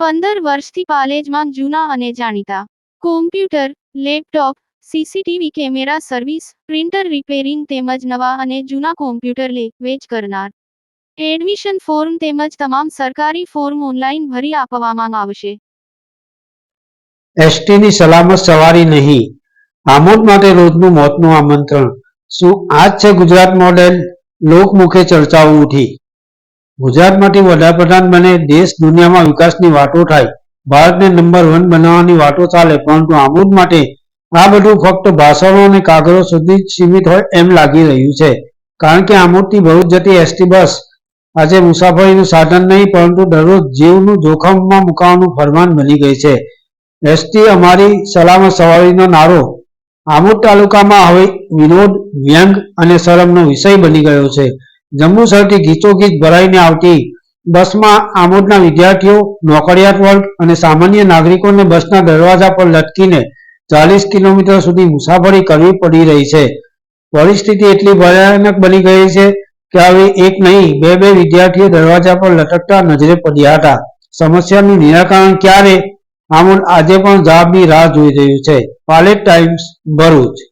પંદર વર્ષથી પાલેજમાં જૂના અને જાણીતા. Computer laptop CCTV camera service printer repairing તેમજ નવા અને જૂના કોમ્પ્યુટર લે, વેચ કરનાર. એડમિશન ફોર્મ તેમજ તમામ સરકારી ફોર્મ ઓનલાઈન ભરી આપવામાં આવશે. એસટીની સલામત સવારી નહીં. આમોદ માટે રોજનું મોતનું આમંત્રણ. શું આજ છે ગુજરાત મોડેલ લોકમુખે ચર્ચાઓ ઉઠી. ગુજરાતમાંથી વડાપ્રધાન બને, દેશ દુનિયામાં વિકાસની વાતો થાય, ભારતને નંબર વન બનાવવાની વાતો ચાલે, પરંતુ આમૂદ માટે આ બધું ફક્ત ભાષણો અને કાગળો સુધી સીમિત હોય એમ લાગી રહ્યું છે. કારણ કે આમૂદથી ભરૂચ જતી એસટી બસ આજે મુસાફરીનું સાધન નહીં, પરંતુ દરરોજ જીવનું જોખમમાં મુકાવાનું ફરમાન બની ગઈ છે. એસટી અમારી સલામત સવારીનો નારો આમોદ તાલુકામાં હવે વિનોદ, વ્યંગ અને શરમનો વિષય બની ગયો છે. જંબુસરથી ગીચોગીચ ભરાઈને આવતી બસમાં આમોદના વિદ્યાર્થીઓ, નોકરિયાત વર્ગ અને સામાન્ય નાગરિકોને બસના દરવાજા પર લટકીને ચાલીસ કિલોમીટર સુધી મુસાફરી કરવી પડી રહી છે. પરિસ્થિતિ એટલી ભયાનક બની ગઈ છે કે હવે એક નહીં, બે બે વિદ્યાર્થીઓ દરવાજા પર લટકતા નજરે પડ્યા હતા. સમસ્યાનું નિરાકરણ ક્યારે? આમોદ આજે પણ જવાબની રાહ જોઈ રહ્યું છે. પાલેટ ટાઈમ્સ, ભરૂચ.